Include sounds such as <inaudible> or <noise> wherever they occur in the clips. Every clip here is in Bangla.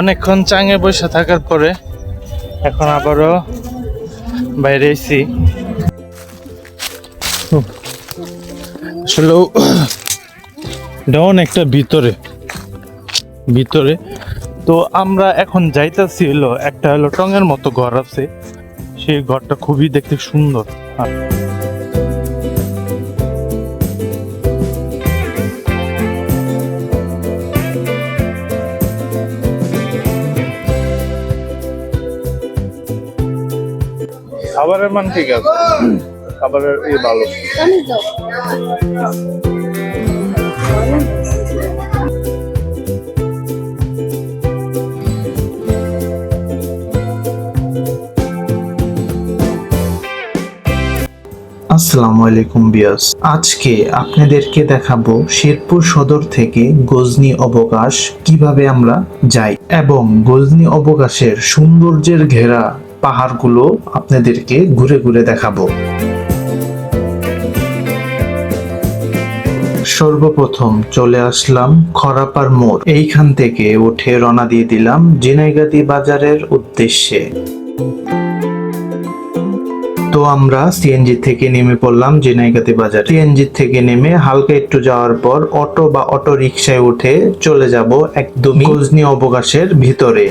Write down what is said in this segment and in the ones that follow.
অনেকক্ষণ চাঙে বসে থাকার পরে এখন আবারও বাইরে এসি আসলে এটা একটা ভিতরে। ভিতরে। তো আমরা এখন যাইতাছি একটা হলো টঙের মতো ঘর আছে। সেই ঘরটা খুবই দেখতে সুন্দর। আর খাবারের মান ঠিক আছে। খাবারের ই ভালো। আসসালামু আলাইকুম বিয়াস। আজকে আপনাদেরকে দেখাবো শেরপুর সদর থেকে গজনি অবকাশ কীভাবে আমরা যাই এবং গজনি অবকাশের সৌন্দর্যের ঘেরা পাহাড়গুলো আপনাদেরকে ঘুরে ঘুরে দেখাবো। সর্বপ্রথম চলে আসলাম খরাপার মোড়। এইখান থেকে উঠে রওনা দিয়ে দিলাম জিনাইগাতি বাজারের উদ্দেশ্যে। তো আমরা সিএনজি থেকে নেমে পড়লাম জিনাইগাতি বাজার। সিএনজি থেকে নেমে হালকা একটু যাওয়ার পর অটো বা অটো রিক্সায় উঠে চলে যাব একদমই গজনি অবকাশের ভিতরে।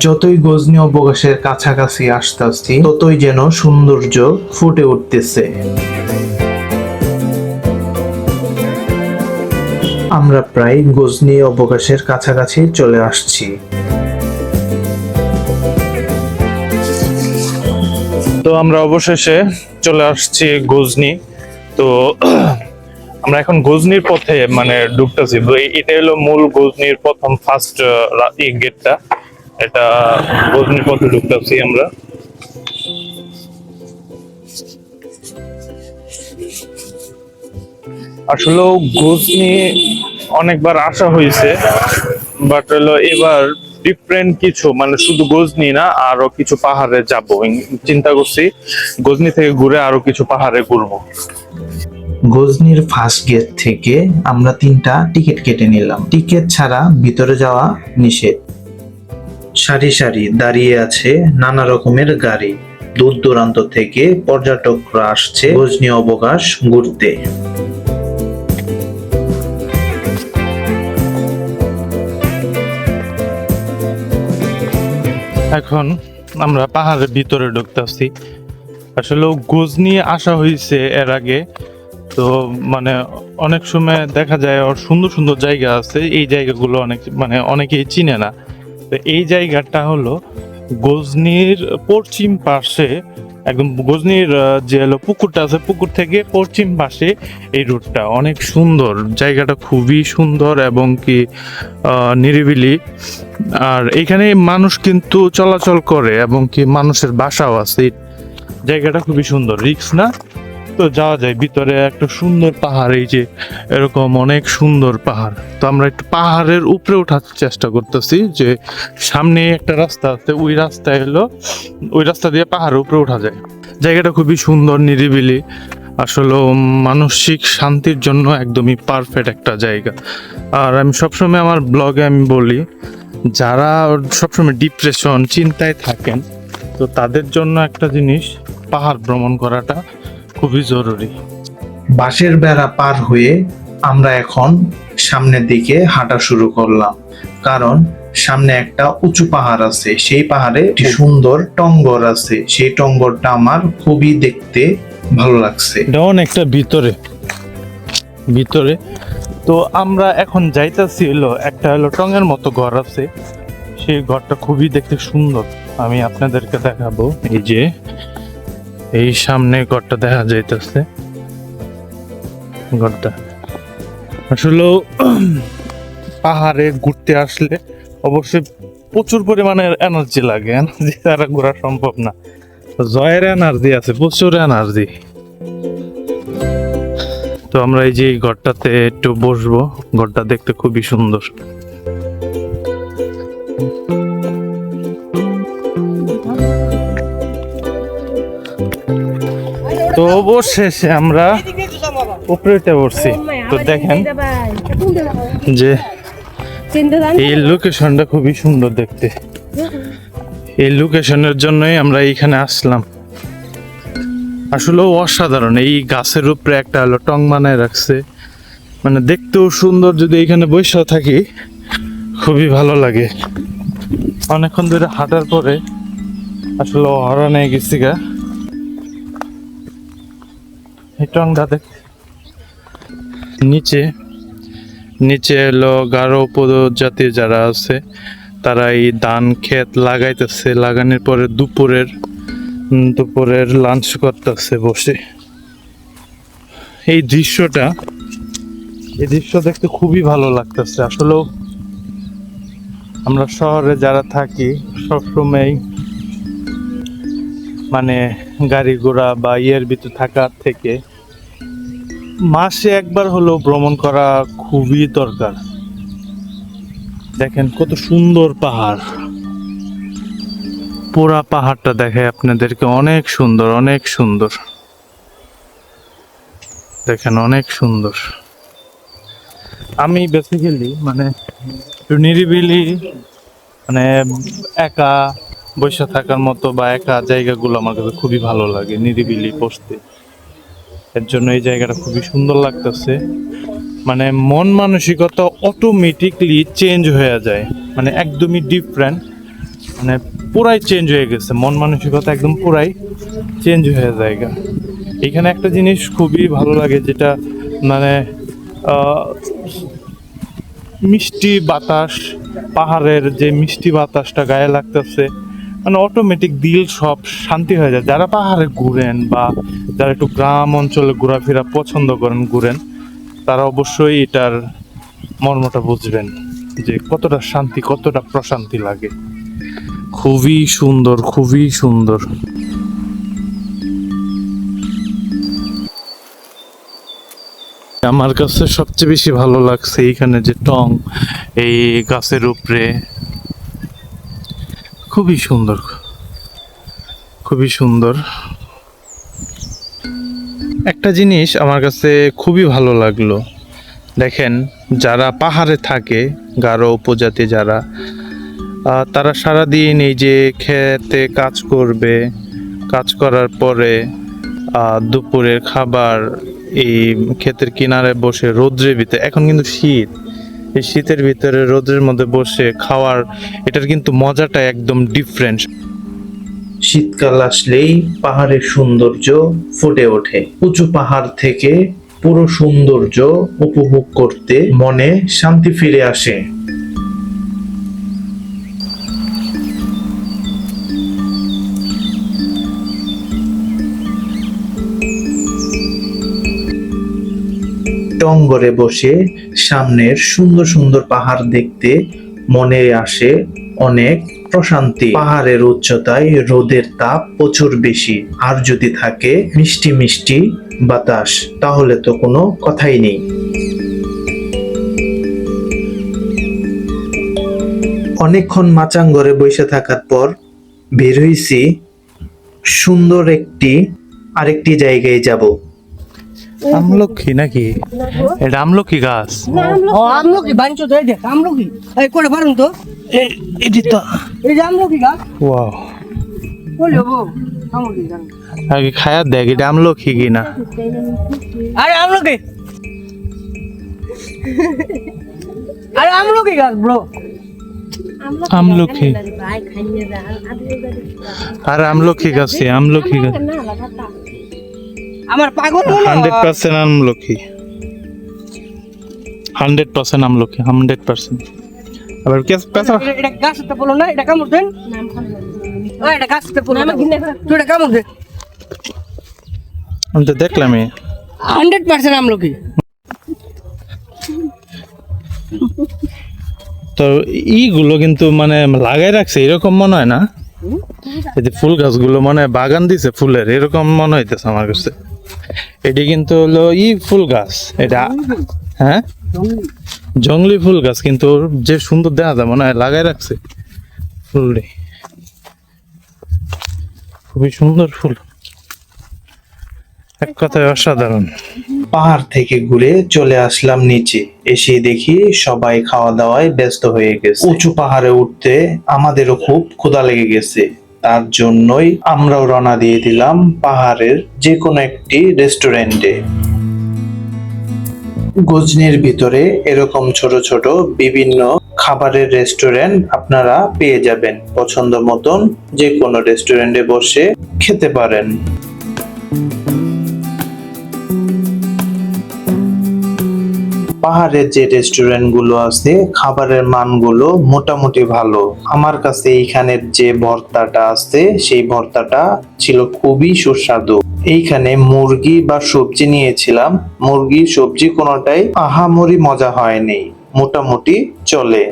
যতই গজনি অবকাশের কাছাকাছি আসতে আসছি ততই যেন সৌন্দর্য ফুটে উঠতেছে। আমরা প্রায় গজনি অবকাশের কাছাকাছি চলে আসছি। তো আমরা অবশেষে চলে আসছি গজনি। তো <clears throat> আমরা এখন গজনির পথে মানে ঢুকতেছি। এটা হলো মূল গজনির প্রথম ফার্স্ট গেটটা এটা গজনির পথে ঢুকতেছি আমরা। আসলে গজনি অনেকবার আসা হয়েছে বাট হলো এবার ডিফারেন্ট কিছু মানে শুধু গজনি না, আরও কিছু পাহাড়ে যাব। চিন্তা করছি গজনি থেকে ঘুরে আরও কিছু পাহাড়ে ঘুরবো। গজনির ফার্স্ট গেট থেকে আমরা তিনটা টিকিট কেটে নিলাম। টিকিট ছাড়া ভিতরে যাওয়া নিষেধ। সারি সারি দাঁড়িয়ে আছে নানা রকমের গাড়ি। দূর দূরান্ত থেকে পর্যটকরা আসছে গজনি অবকাশ ঘুরতে। এখন আমরা পাহাড়ের ভিতরে ঢুকতেছি আসলে গজনি আসা হয়েছে এর আগে। তো মানে অনেক সময় দেখা যায় সুন্দর সুন্দর জায়গা আছে। এই জায়গাগুলো অনেক মানে অনেকেই চিনে না। তো এই জায়গাটা হলো গজনির পশ্চিম পাশে, একদম গজনির যে হলো পুকুরটা আছে, পুকুর থেকে পশ্চিম পাশে এই রুটটা অনেক সুন্দর, জায়গাটা খুবই সুন্দর এবং কি নিরিবিলি। আর এখানে মানুষ কিন্তু চলাচল করে এবং কি মানুষের বাসাও আছে। জায়গাটা খুবই সুন্দর, রিক্স না? তো যাওয়া যায়। ভিতরে একটা সুন্দর পাহাড়, এই যে এরকম অনেক সুন্দর পাহাড়। তো আমরা একটু পাহাড়ের উপরে ওঠার চেষ্টা করতেছি যে সামনে একটা রাস্তা আছে, ওই রাস্তায় হলো, ওই রাস্তা দিয়ে পাহাড়ের উপরে ওঠা যায়। জায়গাটা খুবই সুন্দর, নিরিবিলি। আসলে মানসিক শান্তির জন্য একদমই পারফেক্ট একটা জায়গা। আর আমি সবসময় আমার ব্লগে আমি বলি, যারা সবসময় ডিপ্রেশন চিন্তায় থাকেন, তো তাদের জন্য একটা জিনিস, পাহাড় ভ্রমণ করাটা খুবই জরুরি। বাঁশের বেড়া পার হয়ে আমরা এখন সামনের দিকে হাঁটা শুরু করলাম। কারণ সামনে একটা উঁচু পাহাড় আছে। সেই পাহাড়ে একটি সুন্দর টঙ্গর আছে। সেই টঙ্গরটা আমার খুবই দেখতে ভালো লাগছে। ডন একটা ভিতরে। ভিতরে। তো আমরা এখন যাইতাছি হলো একটা হলো টঙের মতো ঘর আছে। সেই ঘরটা খুবই দেখতে সুন্দর। আমি আপনাদেরকে দেখাবো। এই যে এই সামনে ঘরটা দেখা যাইতেছে। ঘরটা। আসলে পাহাড়ে ঘুরতে আসলে অবশ্যই প্রচুর পরিমাণে এনার্জি লাগে। এনার্জি ছাড়া ঘোরা সম্ভব না। জয়ের এনার্জি আছে, প্রচুর এনার্জি তো আমরা এই যে ঘরটাতে একটু বসবো। ঘরটা দেখতে খুবই সুন্দর। তো অবশেষে আমরা উপরে উঠে পড়ছি তো দেখেন যে এই লোকেশনটা খুবই সুন্দর দেখতে। এই লোকেশনের জন্যই আমরা এইখানে আসলাম। আসলে অসাধারণ। এই গাছের উপরে একটা হলো টং বানায় রাখছে। মানে দেখতেও সুন্দর যদি এখানে বসে থাকি খুবই ভালো লাগে। অনেকক্ষণ ধরে হাঁটার পরে আসলে হরানে গেছি গা। টংটা নিচে নিচে এলো গারো উপজাতি যারা আছে তারা এই ধান ক্ষেত লাগাইতেছে। লাগানোর পরে দুপুরের দুপুরের লাঞ্চ করতেছে বসে। এই দৃশ্যটা, এই দৃশ্য দেখতে খুবই ভালো লাগতেছে। আসলেও আমরা শহরে যারা থাকি সবসময় মানে গাড়ি ঘোড়া বা ইয়ের ভিতর থাকার থেকে মাসে একবার হলেও ভ্রমণ করা খুবই দরকার। দেখেন কত সুন্দর পাহাড়। পুরা পাহাড়টা দেখে আপনাদেরকে অনেক সুন্দর অনেক সুন্দর। দেখেন অনেক সুন্দর। আমি বেসিক্যালি মানে নিরিবিলি মানে একা বসে থাকার মতো বা একা জায়গাগুলো আমার কাছে খুবই ভালো লাগে, নিরিবিলি বসতে। এর জন্য এই জায়গাটা খুবই সুন্দর লাগতেছে। মানে মন মানসিকতা অটোমেটিকলি চেঞ্জ হয়ে যায়। মানে একদমই ডিফারেন্ট মানে পুরাই চেঞ্জ হয়ে গেছে। মন মানসিকতা একদম পুরাই চেঞ্জ হয়ে যায়। এখানে একটা জিনিস খুবই ভালো লাগে যেটা মানে মিষ্টি বাতাস, পাহাড়ের যে মিষ্টি বাতাসটা গায়ে লাগতেছে মানে অটোমেটিক দিল সব শান্তি হয়ে যায়। যারা পাহাড়ে ঘুরেন বা যারা একটু গ্রাম অঞ্চলে ঘোরাফেরা পছন্দ করেন, ঘুরেন, তারা অবশ্যই এটার মর্মটা বুঝবেন যে কতটা শান্তি, কতটা প্রশান্তি লাগে। খুবই সুন্দর খুবই সুন্দর। আমার কাছে সবচেয়ে বেশি ভালো লাগছে এইখানে যে টং, এই গাছের উপরে। খুবই সুন্দর খুবই সুন্দর। একটা জিনিস আমার কাছে খুবই ভালো লাগল। দেখেন, যারা পাহাড়ে থাকে, গারো উপজাতি যারা তারা সারাদিন এই যে খেতে কাজ করবে, কাজ করার পরে দুপুরের খাবার, এই ক্ষেতের কিনারে বসে রোদ্রের ভিতরে, এখন কিন্তু শীত, এই শীতের ভিতরে রোদ্রের মধ্যে বসে খাওয়ার, এটার কিন্তু মজাটা একদম ডিফারেন্ট শীতকাল আসলেই পাহাড়ের সৌন্দর্য ফুটে ওঠে। উঁচু পাহাড় থেকে পুরো সৌন্দর্য উপভোগ করতে মনে শান্তি ফিরে আসে। টঙ্গরে বসে সামনের সুন্দর সুন্দর পাহাড় দেখতে মনে আসে অনেক প্রশান্তি। পাহাড়ের উচ্চতায় রোদের তাপ প্রচুর বেশি। আর যদি থাকে মিষ্টি মিষ্টি বাতাস, তাহলে তো কোনো কথাই নেই। অনেকক্ষণ মাচাঙ্গরে বসে থাকার পর বের হইছি সুন্দর একটি আরেকটি জায়গায় যাব। আমলক্ষী নাকি? এটা আমলক্ষী গাছ। ও আমলকি বাঞ্চো তো এই দেখ আমলকি এই করে পারুন তো। এটি তো। এই যে আমলকি গাছ। ওয়াও। বলে বউ আমলকি গাছ। আগে খায়া দেখ এটা আমলক্ষী কিনা। আরে আমলকি আরে আমলকি গাছ ব্রো আমলক্ষী আর আমলক্ষী গাছে আমলক্ষী গাছ। আমার পাগল মনে হয়। হান্ড্রেড পার্সেন্ট আমলক্ষী হান্ড্রেড পার্সেন্ট আমলক্ষী হান্ড্রেড পার্সেন্ট। আবার কে পেঁচা এটা- এটা গাছটা বলো না এটা কামড় দেন। ওই, এটা গাছটা বলো না। তুই এটা কামড় দে। আমি তো দেখলামই হান্ড্রেড পার্সেন্ট আমলকি। তো ইগুলো কিন্তু মানে লাগাই রাখছে এরকম মনে হয় না? এই যে ফুল গাছগুলো মনে হয় বাগান দিছে ফুলের এরকম মনে হইতেছে আমার কাছে। এটি কিন্তু হলো ই ফুল গাছ। এটা হ্যাঁ? জঙ্গলি ফুল গাছ কিন্তু যে সুন্দর দেখা যায় মনে হয় লাগাই রাখছে ফুলটি। খুবই সুন্দর ফুল। এক কথায় অসাধারণ। পাহাড় থেকে ঘুরে চলে আসলাম নিচে। এসে দেখি সবাই খাওয়া দাওয়ায় ব্যস্ত হয়ে গেছে। উঁচু পাহাড়ে উঠতে আমাদেরও খুব ক্ষুধা লেগে গেছে। তার জন্যই আমরাও রওনা দিয়ে দিলাম পাহাড়ের যে কোনো একটি রেস্টুরেন্টে। গজনির ভিতরে এরকম ছোট ছোট বিভিন্ন খাবারের রেস্টুরেন্ট আপনারা পেয়ে যাবেন। পছন্দ মতন যে কোনো রেস্টুরেন্টে বসে খেতে পারেন। পাহাড়ের যে রেস্টুরেন্টগুলো আছে, খাবারের মানগুলো মোটামুটি ভালো। আমার কাছে এইখানের যে ভর্তাটা আছে, সেই ভর্তাটা ছিল খুবই সুস্বাদু। এইখানে মুরগি বা সবজি নিয়েছিলাম। মুরগি সবজি কোনোটাই আহামরি মজা হয়নি। মোটামুটি চলে।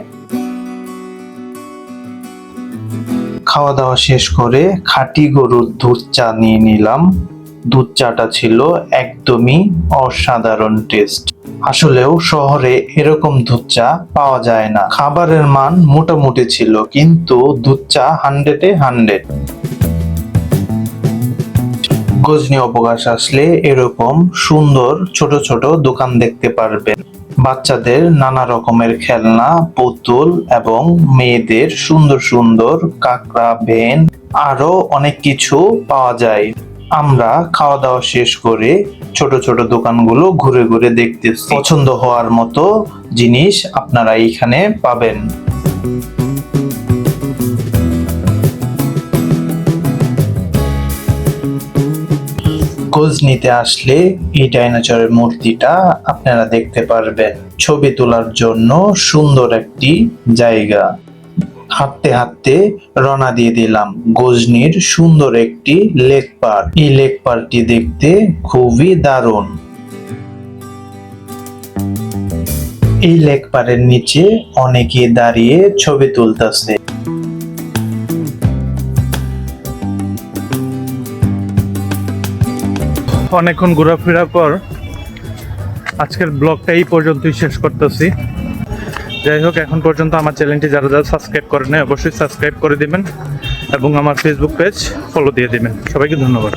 খাওয়া দাওয়া শেষ করে খাঁটি গরুর দুধ চা নিয়ে নিলাম। দুধ চাটা ছিল একদমই অসাধারণ টেস্ট আসলেও শহরে এরকম দুধ চা পাওয়া যায় না। খাবারের মান মোটামুটি ছিল, কিন্তু দুধ চা হান্ড্রেডে হান্ড্রেড গজনি অবকাশ আসলে এরকম সুন্দর ছোট ছোট দোকান দেখতে পারবেন। বাচ্চাদের নানা রকমের খেলনা, পুতুল এবং মেয়েদের সুন্দর সুন্দর কাকড়া, ভেন, আরও অনেক কিছু পাওয়া যায়। আমরা খাওয়া দাওয়া শেষ করে ছোট ছোট দোকানগুলো ঘুরে ঘুরে দেখতে পছন্দ হওয়ার মতো জিনিস আপনারা এইখানে পাবেন। খোঁজ নিতে আসলে এই ডাইনোসরের মূর্তিটা আপনারা দেখতে পারবেন। ছবি তোলার জন্য সুন্দর একটি জায়গা। হাঁটতে হাঁটতে রওনা দিয়ে দিলাম। গজনির সুন্দর একটি লেক পার্ক। এই লেক পার্কটি দেখতে খুবই দারুণ। এই লেক পাড়ের নিচে অনেকে দাঁড়িয়ে ছবি তুলতেছে। অনেকক্ষণ ঘোরাফেরার পর আজকের ব্লগটা এই পর্যন্তই শেষ করতেছি। যাই হোক, এখন পর্যন্ত আমার চ্যানেলটি যারা যারা সাবস্ক্রাইব করে নেয় অবশ্যই সাবস্ক্রাইব করে দিবেন এবং আমার ফেসবুক পেজ ফলো দিয়ে দিবেন। সবাইকে ধন্যবাদ।